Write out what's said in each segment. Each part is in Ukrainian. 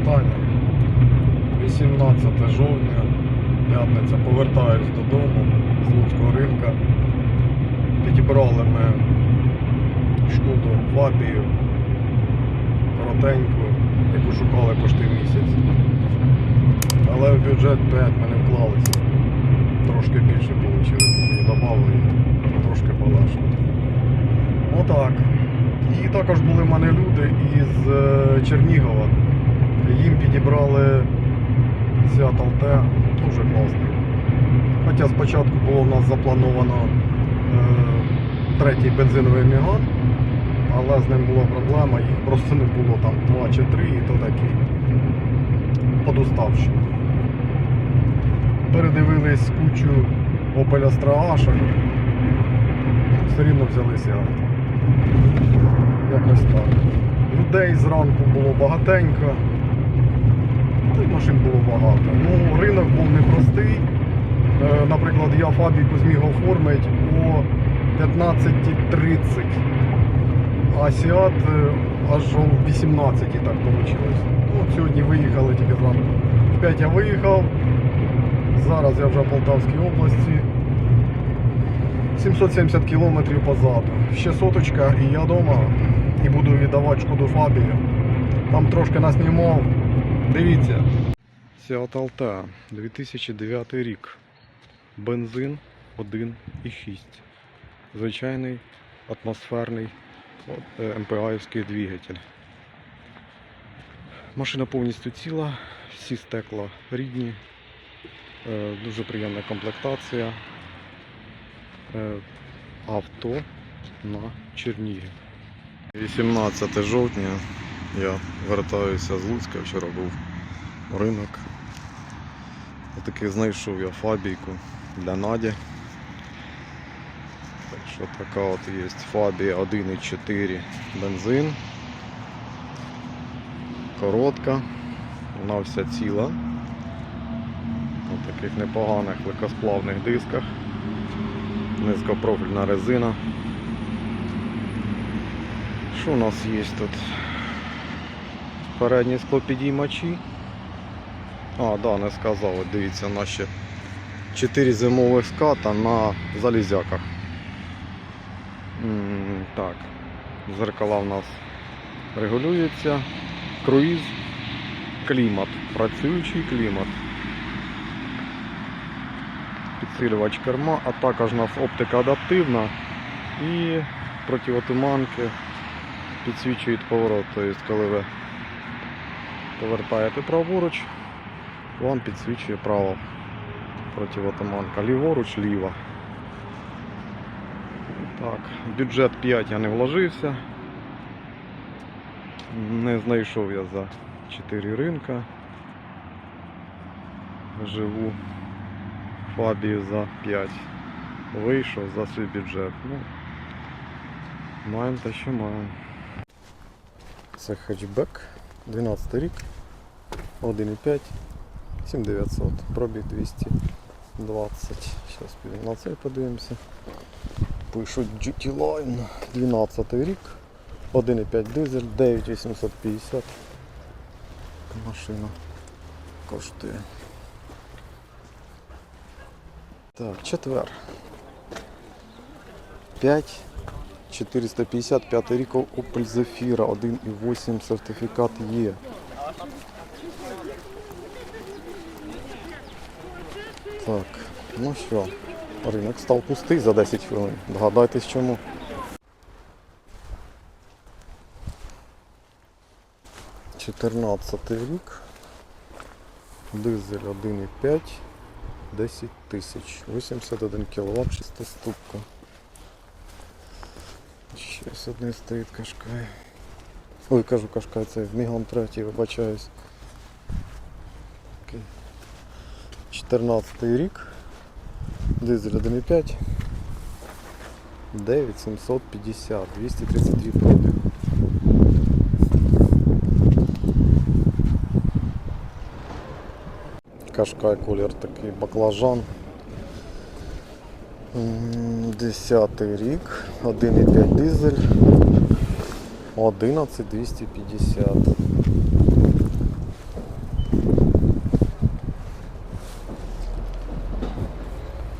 вітання. 18 жовтня, п'ятниця, повертаюсь додому з Луцького ринка. Підібрали ми шкоду Фабію, коротеньку, яку шукали почти місяць. Але в бюджет 5 ми не вклалися. Трошки більше вийшло. І додали трошки полегшили. Отак. І також були в мене люди із е, Чернігова. Їм підібрали Seat Altea, дуже класний. Хоча спочатку було в нас заплановано е, третій бензиновий Міган, але з ним була проблема, їх просто не було там 2 чи 3, і то такий подуставши. Передивились кучу Opel Astra Asha, все рівно взяли Seat. Якось так. Людей зранку було багатенько. Та й машин було багато. Ну, ринок був непростий. Е, Наприклад, я фабрику зміг оформити о 15.30. А Сіат е, аж о 18 так вийшло. Ну, сьогодні виїхали тільки зранку. В 5 я виїхав. Зараз я вже в Полтавській області. 770 кілометрів позаду. Ще соточка і я вдома. І буду віддавати шкоду Фабію. Там трошки наснімав. Дивіться. Seat Altea, 2009 рік. Бензин 1,6. Звичайний атмосферний е, МПАївський двигатель. Машина повністю ціла, всі стекла рідні, е, дуже приємна комплектація. Е, Авто на Чернігів. 18 жовтня я вертаюся з Луцька, вчора був ринок. Отаки знайшов я фабійку для Наді. Так що така от є Фабія 1,4 бензин. Коротка, вона вся ціла. На таких непоганих легкосплавних дисках. Низькопрофільна резина. Що у нас є тут? Передні склопідіймачі. А, да, не сказав. Дивіться, ще 4 зимових ската на залізяках. Так, зеркала в нас регулюються. Круїз, клімат, працюючий клімат. Підсилювач керма, а також у нас оптика адаптивна і противотуманки підсвічують поворот. Тобто, коли ви повертаєте праворуч, вам підсвічує право противотуманка. Ліворуч, ліва. Так, бюджет 5 я не вложився. Не знайшов я за 4 ринка. Живу в Фабії за 5. Вийшов за свій бюджет. Ну, маємо те, що маємо. Це хетчбек, 12 рік, 1,5, 7900, пробіг 220. Зараз підемо на цей подивимося. Пишуть GT Line, 12 рік, 1,5 дизель, 9850. Така Машина коштує. Так, четвер. 5 455 рік Opel Zafira 1,8 сертифікат є. Так, ну що, ринок став пустий за 10 хвилин. Догадайтесь чому. Чотирнадцятий рік. Дизель 1,5, 10 тисяч, 81 кВт, 6 ступка. Щось одне стоїть кашкай. Ой, кажу кашкай, це Міган третій, вибачаюсь. Окей. 14 рік. Дизель 1,5. 9750, 233 пробіг. Кашкай колір такий баклажан. 10 рік, 1,5 дизель, 11250.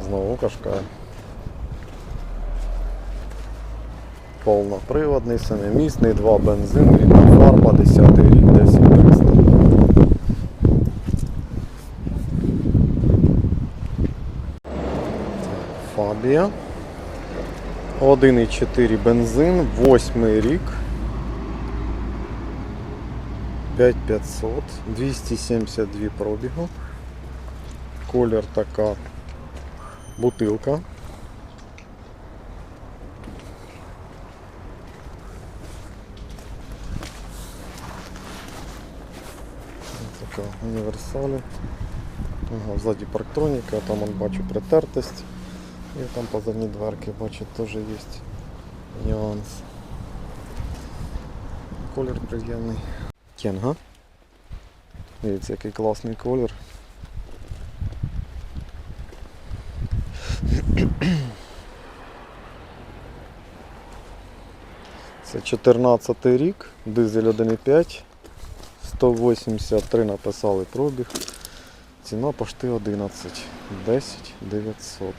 Знову кашка. Повноприводний, семимісний, два бензин, рідна фарба, 10 рік, 10 300. Фабія. 1,4 бензин, 8 рік. 5500, 272 пробігу. Колір така бутилка. Така універсалі. Ага, ззаді парктроніка, там бачу притертость. І там позадні дверки бачу теж є нюанс. Колір приємний. Кенга. Дивіться, який класний колір. Це 14 рік, дизель 1,5, 183 написали пробіг. Ціна пошти 11, 10 900.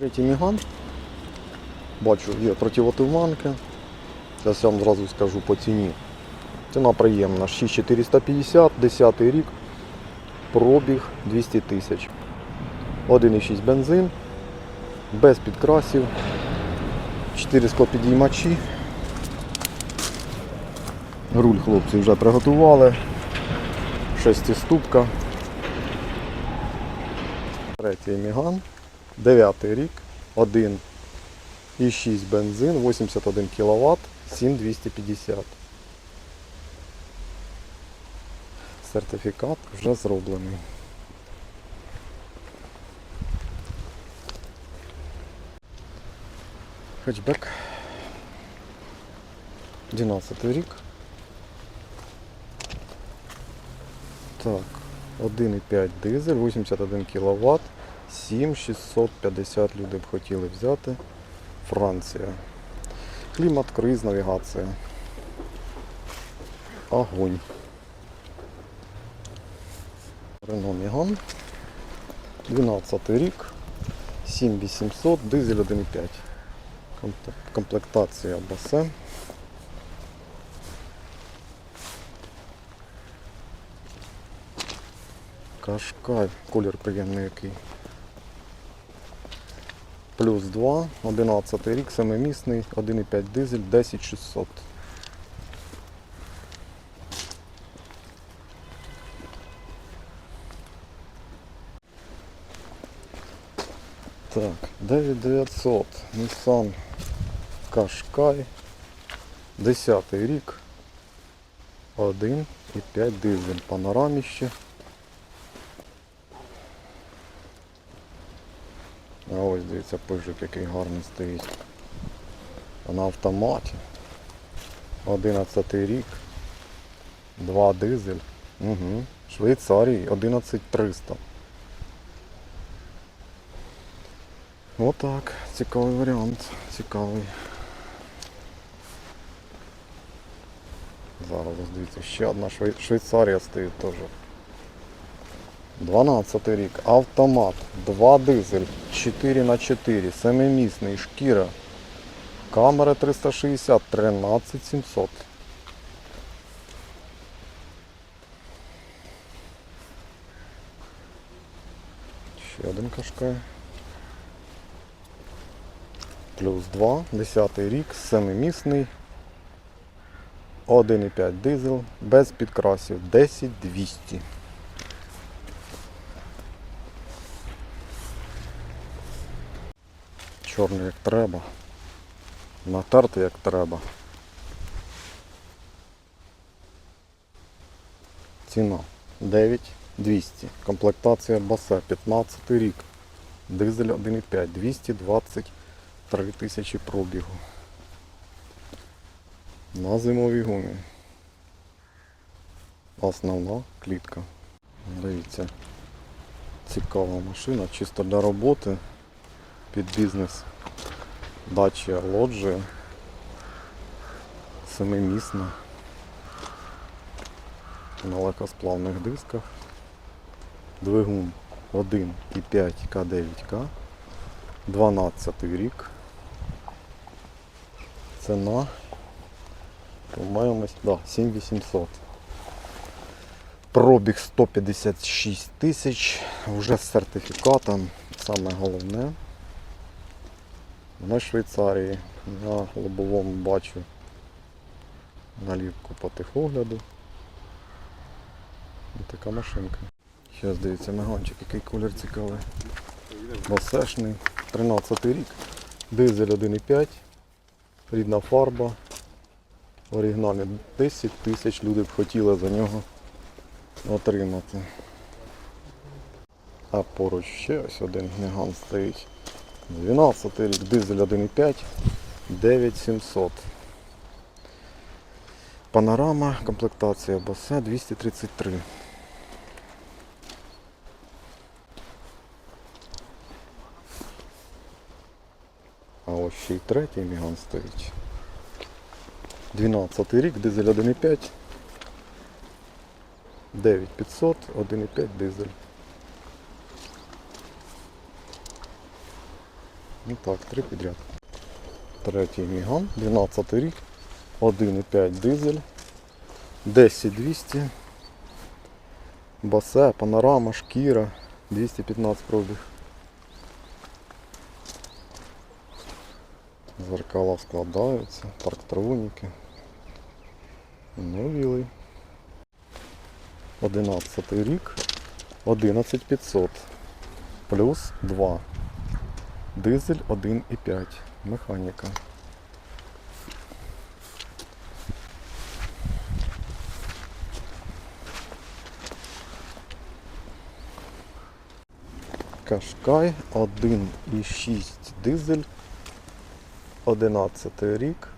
Третій міган. Бачу, є противотуманки. Зараз я вам зразу скажу по ціні. Ціна приємна. 6450, 10 рік, пробіг 200 тисяч. 1,6 бензин, без підкрасів, 4 склопідіймачі. Руль хлопці вже приготували. Шестиступка. Третій міган. 9 рік, 1 і 6 бензин, 81 кВт, 7250. Сертифікат вже зроблений. Хетчбек. 12 рік. Так, 1,5 дизель, 81 кВт, 7650 люди б хотіли взяти. Франція. Клімат, круїз, навігація. Огонь. Рено Меган. 12 рік. 7800, дизель 1,5. Комплектація басе. Кашкай, колір приємний який. Плюс 2, 11 рік, семимісний, 1,5 дизель, 10600. Так, 9900, Nissan Qashqai, 10 рік, 1,5 дизель, панораміще. А ось дивіться, пижик який гарний стоїть. На автоматі. 11 рік. 2 дизель. Угу. Швейцарії 11300. Отак. Цікавий варіант. Цікавий. Зараз дивіться, ще одна Швей- Швейцарія стоїть теж. 12 рік, автомат, 2 дизель, 4 на 4 семимісний, шкіра, камера 360, 13700. Ще один кашкай. Плюс 2, 10 рік, семимісний, 1,5 дизель, без підкрасів, 10200. Чорний як треба. Натерти як треба. Ціна 9200. Комплектація басе 15 рік. Дизель 1,5, 223 тисячі пробігу. На зимовій гумі. Основна клітка. Дивіться. Цікава машина, чисто для роботи під бізнес. Дача лоджія. Семимісна. На легкосплавних дисках. Двигун 1,5 К9К. 12 рік. Ціна. По-моєму, да, 7800. Пробіг 156 тисяч. Вже з сертифікатом. Саме головне. На Швейцарії. На лобовому бачу наліпку по техогляду. Ось така машинка. Зараз дивіться меганчик, який колір цікавий. Басешний. 13 рік. Дизель 1,5. Рідна фарба. В оригіналі 10 тисяч люди б хотіли за нього отримати. А поруч ще ось один гіган стоїть. 12 рік, дизель 1,5, 9700. Панорама, комплектація босе 233. А ось ще й третій міган стоїть. 12 рік, дизель 1,5. 9500, 1,5 дизель. Ну так, три підряд. Третій міган, 12 рік, 1,5 дизель, 10200, басе, панорама, шкіра, 215 пробіг. Зеркала складаються, парктроники. Новілий. 11 рік, 11500 плюс 2. Дизель 1,5. Механіка. Кашкай 1,6 дизель. 11 рік.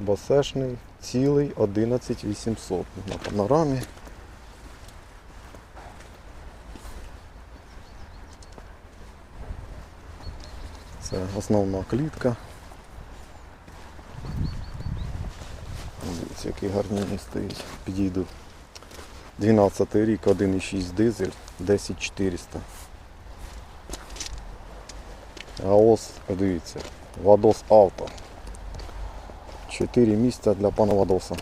Басешний. Цілий 11800 на панорамі. Це основна клітка. Дивіться, який гарній стоїть. Підійду. 12 рік, 1,6 дизель, 10400. А ось, подивіться, Вадос Авто. 4 місця для пана Вадоса.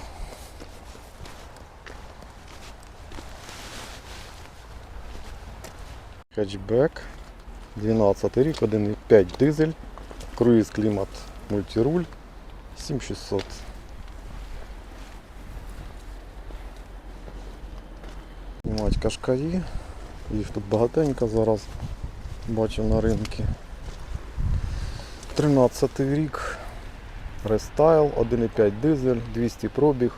Хетчбек. 12 рік, 1,5 дизель, круїз клімат мультируль 7600. Знімають кашкаї. Їх тут багатенько зараз бачу на ринку. 13 рік. Рестайл, 1,5 дизель, 200 пробіг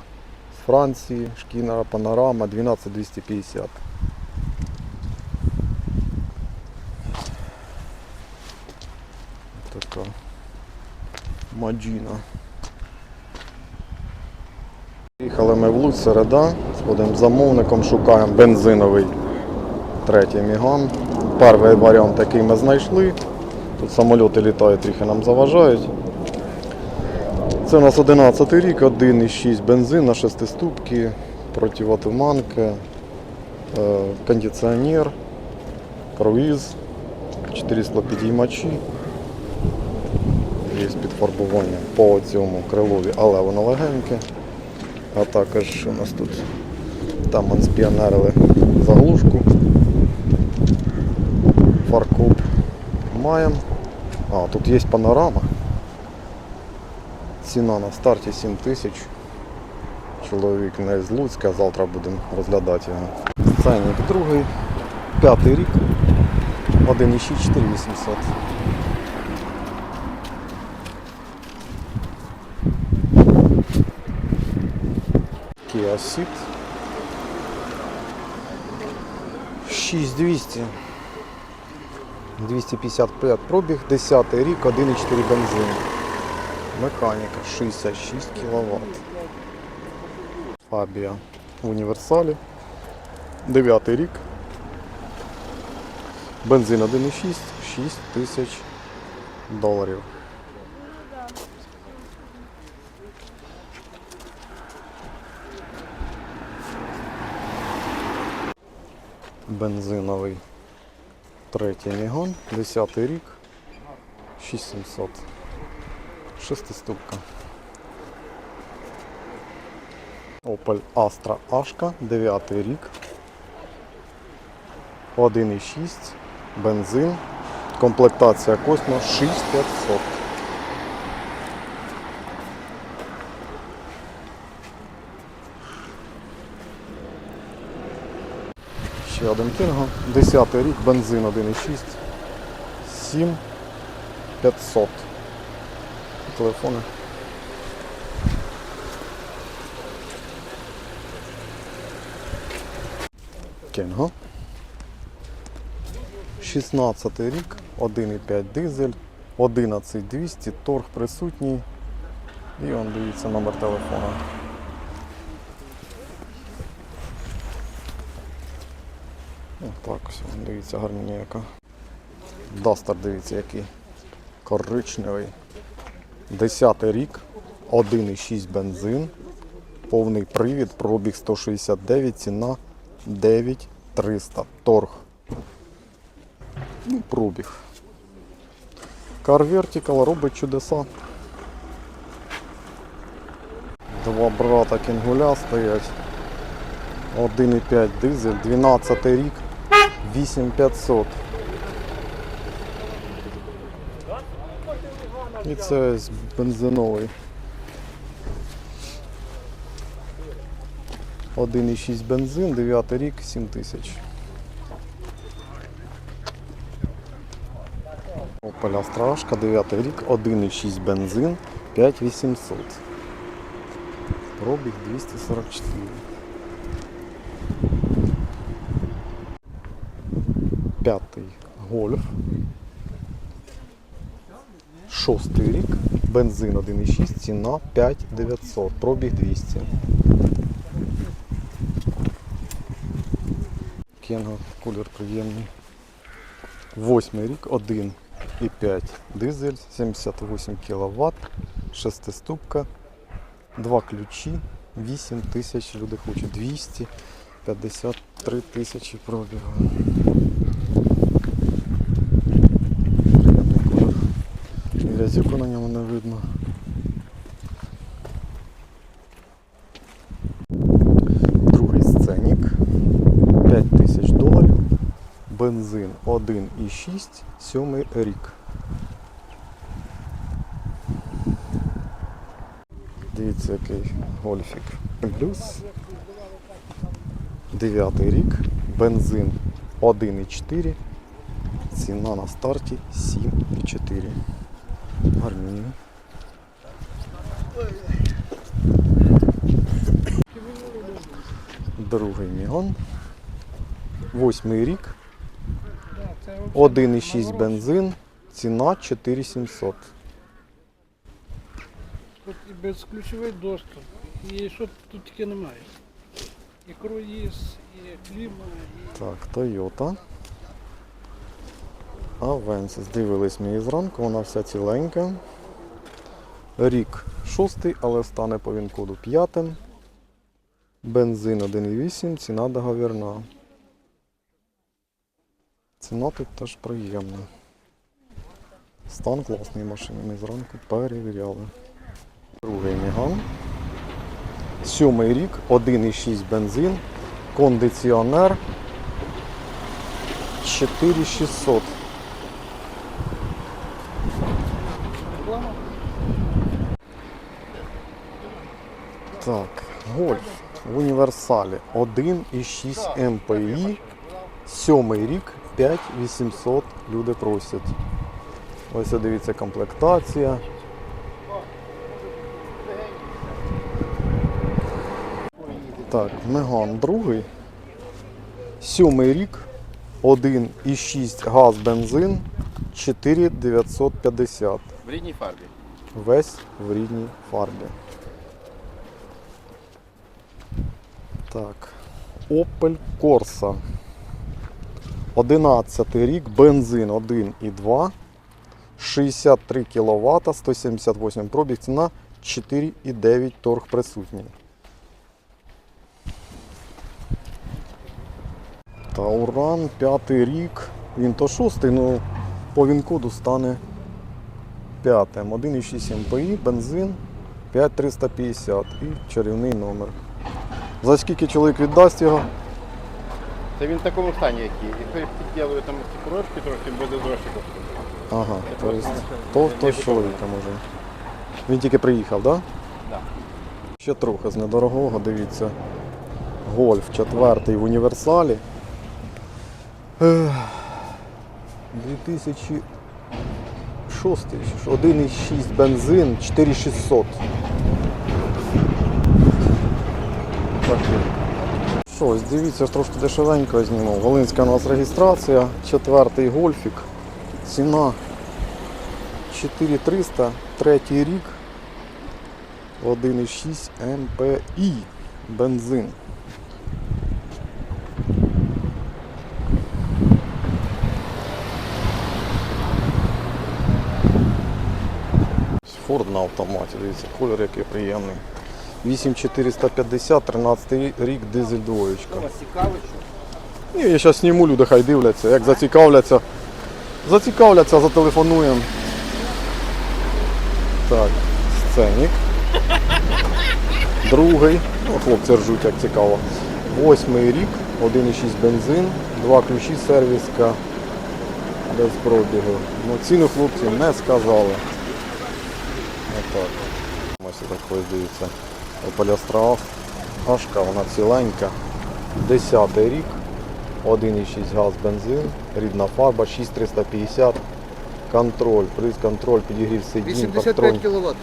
з Франції, шкіна панорама 12250. Така Маджіна. Їхали ми в Луць, середа, сходимо з замовником, шукаємо бензиновий третій міган. Перший варіант, який ми знайшли. Тут самольоти літають, трохи нам заважають. Це у нас 11 рік, 1,6 бензин на 6 ступки, противотуманка, е, кондиціонер, круїз, 400 підіймачі. Є підфарбування по цьому крилові, але воно легеньке. А також у нас тут там спіонерили заглушку. Фаркоп маємо. А, тут є панорама. Ціна на старті 7 тисяч. Чоловік не з Луцька, завтра будемо розглядати його. Ценник другий, п'ятий рік, 1,6 4800. Kia Ceed 6200 255 пробіг, 10 рік, 1,4 бензин. Механіка 66 кВт. Фабія в універсалі. 9 рік. Бензин 1,6, 6 тисяч доларів. Бензиновий. Третій Мігон, 10 рік, 6700. Шестиступка. Opel Astra Ашка, 9 рік. 1,6, бензин, комплектація Космо 6500. Ще один Кінго, 10 рік, бензин 1,6, 7500. Телефони. Кенго. 16 рік, 1,5 дизель, 11200, торг присутній. І он дивіться номер телефона. Так он, дивіться, гармонія яка. Дастер, дивіться, який коричневий. 10 рік, 1,6 бензин, повний привід, пробіг 169, ціна 9300. Торг. Ну, пробіг. Car Vertical робить чудеса. Два брата кенгуля стоять. 1,5 дизель, 12 рік, 8500. І це бензиновий. 1,6 бензин, 9 рік, 7000. Opel Страшка, 9 рік, 1,6 бензин, 5800. Пробіг 244. П'ятий гольф. Шостий рік, бензин 1,6, ціна 5900, пробіг 200. Кенга, колір приємний. Восьмий рік, 1,5 дизель, 78 кВт, шестиступка, два ключі, 8 тисяч, люди хочуть 253 тисячі пробігу. Приємний колір. Грязюку на ньому не видно. Другий сценік. 5 тисяч доларів. Бензин 1,6, сьомий рік. Дивіться, який гольфік. Плюс. Дев'ятий рік. Бензин 1,4. Ціна на старті 7,4. Гарні. Другий мігон. Восьмий рік. 1,6 бензин. Ціна 4700. Тут і безключовий доступ, і що тут тільки немає. І круїз, і кліма, і Так, Toyota. Авенсис. Дивились ми її зранку, вона вся ціленька. Рік шостий, але стане по він-коду п'ятим. Бензин 1,8, ціна договірна. Ціна тут теж приємна. Стан класний машини, ми зранку перевіряли. Другий Міган. Сьомий рік, 1,6 бензин, кондиціонер 4600. Так, гольф в універсалі 1,6 МПІ, сьомий рік, 5800 люди просять. Ось дивіться комплектація. Так, Меган другий. Сьомий рік, 1,6 газ бензин, 4950. В рідній фарбі. Весь в рідній фарбі. Так. Opel Corsa. 11 рік, бензин 1,2, 63 кВт, 178 пробіг, ціна 4,9 торг присутній. Тауран, п'ятий рік. Він то шостий, ну по він-коду стане п'ятим. 1,6 МПІ, бензин 5350 і чарівний номер. За скільки чоловік віддасть його? Це він в такому стані, як є. Якщо підділили там ці крошки трохи, буде дорожче коштувати. Ага, то, есть, то, то з готова. чоловіком уже. Він тільки приїхав, так? Да? Да. Ще трохи з недорогого, дивіться. Гольф четвертий в універсалі. 2006 1,6 бензин, 4600. Що, ось дивіться, трошки дешевенько знімав. Волинська у нас реєстрація, четвертий гольфік. Ціна 4300, третій рік. 1,6 МПІ бензин. Форд на автоматі, дивіться, колір який приємний. 8450, 13 рік, дизель двоєчка. Ні, я зараз зніму, люди хай дивляться. Як зацікавляться, зацікавляться, зателефонуємо. Так, сценік. Другий. Ну, хлопці ржуть, як цікаво. Восьмий рік, 1,6 бензин, два ключі сервіска без пробігу. Ну, ціну хлопці не сказали. Отак. Ось так ось дивіться. Opel Astra Ашка, вона ціленька. 10 рік, 1,6 газ бензин, рідна фарба, 6350, контроль, приз контроль, підігрів сидінь, 85 кВт.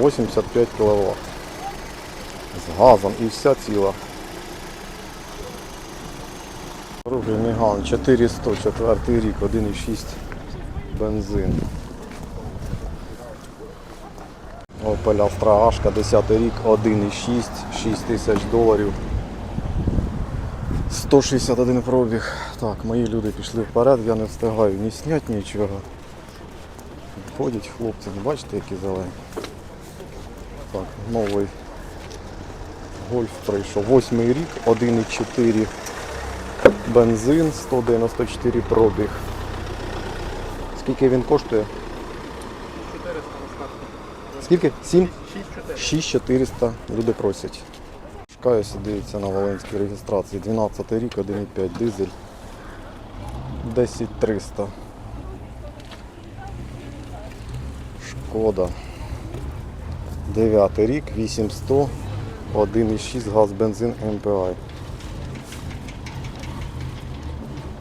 85 кВт. З газом і вся ціла. Другий Міган 400, четвертий рік, 1,6 бензин. Opel Astra Ашка, 10 рік, 1,6, 6 тисяч доларів. 161 пробіг. Так, мої люди пішли вперед, я не встигаю ні зняти нічого. Ходять хлопці, бачите, які зелені. Так, новий гольф прийшов. Восьмий рік, 1,4 бензин, 194 пробіг. Скільки він коштує? 400 розкатки. Скільки? 7? 6400. 6400 люди просять. Шукаюся, дивіться на Волинській реєстрації. 12 рік, 1,5 дизель. 10300. Шкода. 9 рік, 8100, 1,6 газ бензин МПА.